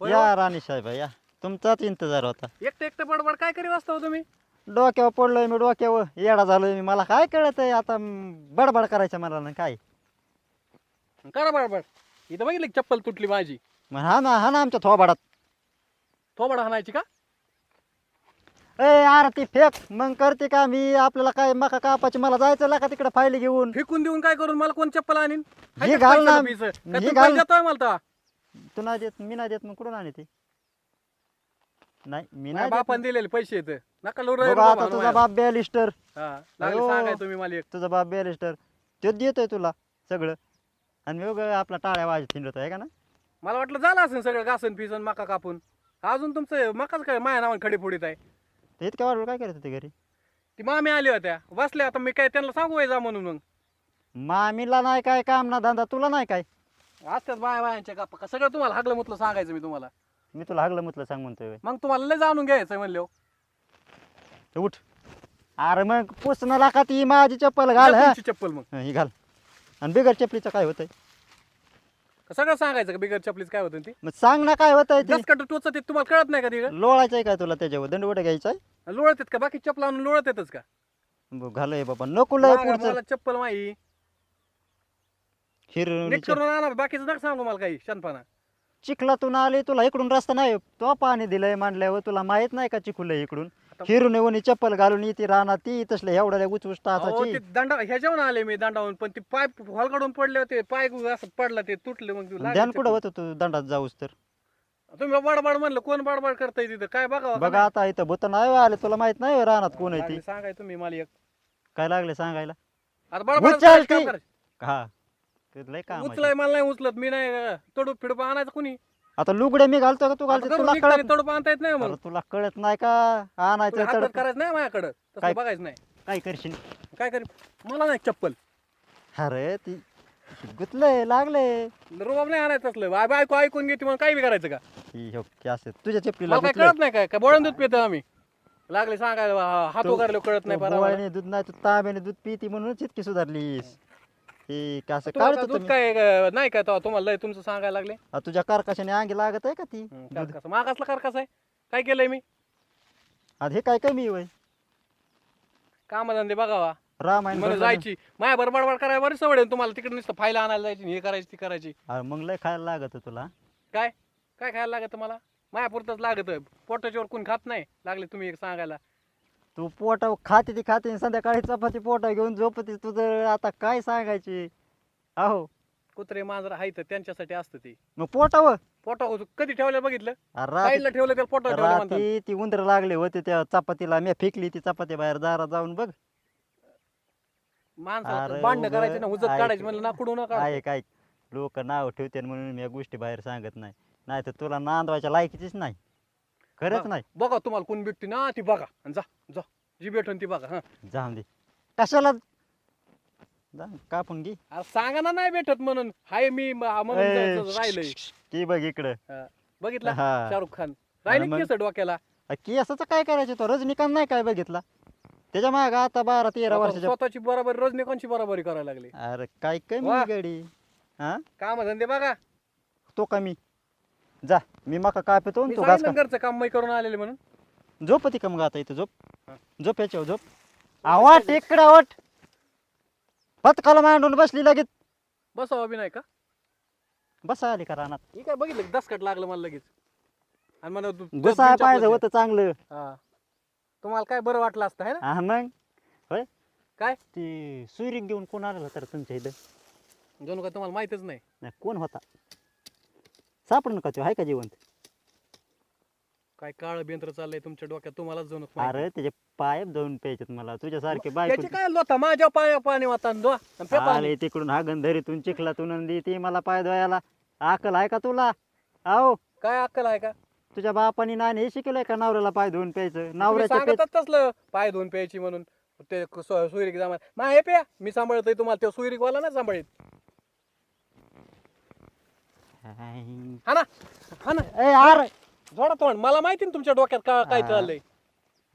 होय या राणी साहेब या. तुमचाच इंतजार होता. एकटं एकटं बडबड काय करीत असता हो तुम्ही? डोक्यावर पडलोय मी डोक्यावर येडा झालोय मी. मला काय कळत आहे आता म, बडबड करायचं मला ना काय? करा बडबड. इथं बघितली का चप्पल तुटली माझी. मग हा ना हा ना आमच्या थोबाडात. थोबड हाणायची का? ए अरे ती फेक. मग करते का मी? आपल्याला काय मका कापाची मला जायचं का तिकडे फायली घेऊन. फेकून देऊन काय करून? मला कोण चप्पल आणीन? हे घाल ना. हे घाल. देतोय मला? तू नाही देत मी नाही देत मग कुठून आणि ते नाही मी माझ्या नाही देत. बापाने दिलेले पैसे येत नका लो बघ आता तुझा बाप बॅलिस्टर लागले अयो. सांगाय तुम्ही मला एक. तुझा बाप बॅरिस्टर तो देतोय तुला सगळं. आणि मी आपला टाळ्या वाजत हिंडतो आहे का ना? मला वाटलं झालं असेल सगळं घासन फिसन मका कापून. अजून तुमचं मकाच काय माया नावाने खडी फोडीत आहे? तर इतक्या वाढवलं काय करत होते घरी? ती मामी आली होत्या. बसल्या आता मी काय त्यांना सांगू जा म्हणून मग. मामीला नाही काय काम ना धंदा तुला नाही काय? असतात बाया बायांच्या गप्पा. का सगळं तुम्हाला हागलं म्हटलं सांगायचं मी तुम्हाला? मी तुला हागलं म्हटलं सांग म्हणतोय मग तुम्हाला लय जाणून घ्यायचं म्हणलं. तर उठ. अरे मग पुसणाला का ती माझी चप्पल घाल हा. तुमची चप्पल मग. हं, ही घाल. आणि बिगर चपलीचं काय होतंय? सगळं सांगायचं का बिगर चपलीच काय होतं ती? मग सांग ना काय होतंय ते. दसकट टोचत ते तुम्हाला कळत नाही का ती लोळायचंय काय तुला त्याच्यावर? दंडवट घ्यायचंय लोळत का? बाकी चपला आणून लोळत येतच का? घालय बाबा. नको लय मागा पुढचं. मला चप्पल माही हिर नीट करून आणा बाकीचं नका सांगू मला काही शनपाना चिखलातून आले तुला इकडून रस्ता नाही तो पाणी दिलंय मांडल्यावर तुला माहीत नाही का चिखुलय इकडून? हिरून येऊन चप्पल घालून येते राहणार ती तसल्या एवढ्या उच उच अहो, टाचाची ते दंडा ह्याच्यावर आले मी दंडावून पण ते पाय हॉलकडून पडले होते पाय असं पडला ते तुटले मग ध्यान कुठं. होतं तू दंडात जाऊस तर? तुम्ही बडबड म्हणलं कोण बडबड करताय तिथं? काय बघा बघा आता इथं भूत नाही आले तुला माहीत नाही राहणार कोण आहे ती. सांगाय तुम्ही मला एक. काय लागले सांगायला? आता बडबड उचल काम ती. करायचं. हा. ते लय काम आहे. उचलाय मला नाही उचलत मी नाही तडूप फिडूप आणायचं कुणी? आता लुगडे मी घालतो का तू घालतो? तुला कळत तडूप आणता येत नाही मग. अरे तुला कळत नाही का? आणायचं हातात करायचं नाही माझ्याकडं. तसं काय? बघायचं नाही. काय करशील? काय करी मला नाही चप्पल. अरे ती गुतलंय लागले रुबाब नाही आणायचं असलं बाय बायको ऐकून घेते म्हणून काही बी करायचं का? ही हो की असं तुझ्या चपलीला मला काय गुतलंय. कळत नाही काय? काय बोळून दूध पितो आम्ही. लागले सांगायला हात तू- उगारले कळत नाही तू दूध नाही तू तांब्याने दूध पिती म्हणूनच इतकी सुधारलीस. हे का असं तुम्हाला काढतो दूध तुम्ही? काय अं, नाही काय तेव्हा तुम्हाला लय तुमचं सांगायला लागले? आ, तुझ्या कारकाशाने अंगी लागत आहे का ती? दूध? कारकास. मागासला कारकास आहे. काय केलंय मी? आता हे काय कमी वय? कामधंदे बघावा. रामायण मला भरलं जायची. माया बडबड करायला बरी सवड आहे तुम्हाला. तिकडे नुसतं फायला आणायला जायची आणि हे करायची ती करायची. ना. अरे मग लय खायला लागत तुला? काय? काय खायला लागत मला? मायापुरतच लागत पोटाच्यावर कोण खात नाही लागले तुम्ही एक सांगायला. तू पोटा खाते ती खाते आणि संध्याकाळी चपाती पोटा घेऊन झोपते तुझं आता काय सांगायची? अहो कुत्रे मांजर आहेत त्यांच्यासाठी असतं ते. मग पोटावर? पोटा कधी ठेवलं बघितलं? अरे रात्री- साईडला ठेवलं त्याला पोटा ठेवलं म्हणतात. रात्री ती उंदर लागले होते त्या चपातीला. मी फेकली ती चपाती बाहेर दारात जाऊन बघ. माणसं अरे भांडणं उगा करायचे ना हुजत ऐक- काढायची म्हणलं ना कुठून नका. ऐक ऐक. लोक नाव ठेवते म्हणून मी या गोष्टी बाहेर सांगत नाही. नाही तर तुला नांदवायच्या लायकीचीच नाही. खरंच नाही. बघा तुम्हाला कोण भेटते ना ती बघा. आणि जा जा. जी भेटून ती बघा हा. जाऊन दे. कशाला? जा, कापून घे. अरे सांगा ना नाही भेटत म्हणून. हाय मी म- म्हणून ए, ज- ज- राहिलंय. की बघ इकडं. बघितला? हा. शाहरुख खान. राहिले मग- केस डोक्याला? अ, केसाचं काय करायचं तो? रजनीकांत नाही काय बघितला? त्याच्या माग आता बारा तेरा स्वतः- वर्षाच्या स्वतःची बरोबरी रजनीकांतची बरोबरी करायला लागली. अरे काय कमी वा. गडी. हा? काम धंदे बघा. तो कमी. जा मी मका काय पितो मी तू घास सांगितलं घरचं काम मी करून आलेले म्हणून. खा. झोप होती का मग आता इथं झोप. झोप याच्यावर झोप. आवाट इकडे आवाट पतकाला मांडून बसली लगेच. बसावा बी नाही का? बसा आली का रानात? काय बघितलं का? दसकट लागलं मला लगेच. आणि म्हणा तू- दोन- घुसाय तीन पाहिजे. होतं चांगलं. हा. तुम्हाला काय बरं वाटलं असतं है ना? हा मग. होय. काय? ती सुईरीक घेऊन कोण आलेला तर तुमच्या इथं? जणू काय तुम्हाला माहितच नाही. नाही कोण होता? सापडून का तो आहे का जिवंत? काय काळ बेंत्र चाललंय तुमच्या डोक्यात तुम्हालाच जणू माहिती. अरे त्याचे पाय जाऊन प्यायचे मला तुझ्यासारखे त्याची काय लोता माझ्या पाया पाणी. आले तिकडून हा गंधरीतून चिखलातून आणि ती मला पाय धुवायला. आकल आहे का तुला? आहो काय अक्कल आहे का? तुझ्या बापानी नाणे हे शिकलंय का नवऱ्याला पाय धुवून प्यायचं? तुम्ही नवऱ्याच्या पे- सांगतात तसलं पाय धुवून प्यायची म्हणून. ते सुईरिक जमा मा हे प्या मी सांभाळतोय तुम्हाला तो सुईरिक वाला ना सांभाळीत. हा ना हा ना. ए यार. जोडा तोंड. मला माहिती ना तुमच्या डोक्यात का काय हा. चाललंय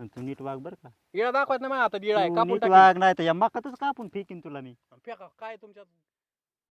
तू नीट वाग बर का. इळा दाखवत नाही माझ्या हातात इळा आहे. तू कापून नीट टाकीन. वाग नाही तर या मकातच कापून फेकीन तुला मी. फेका काय तुमच्या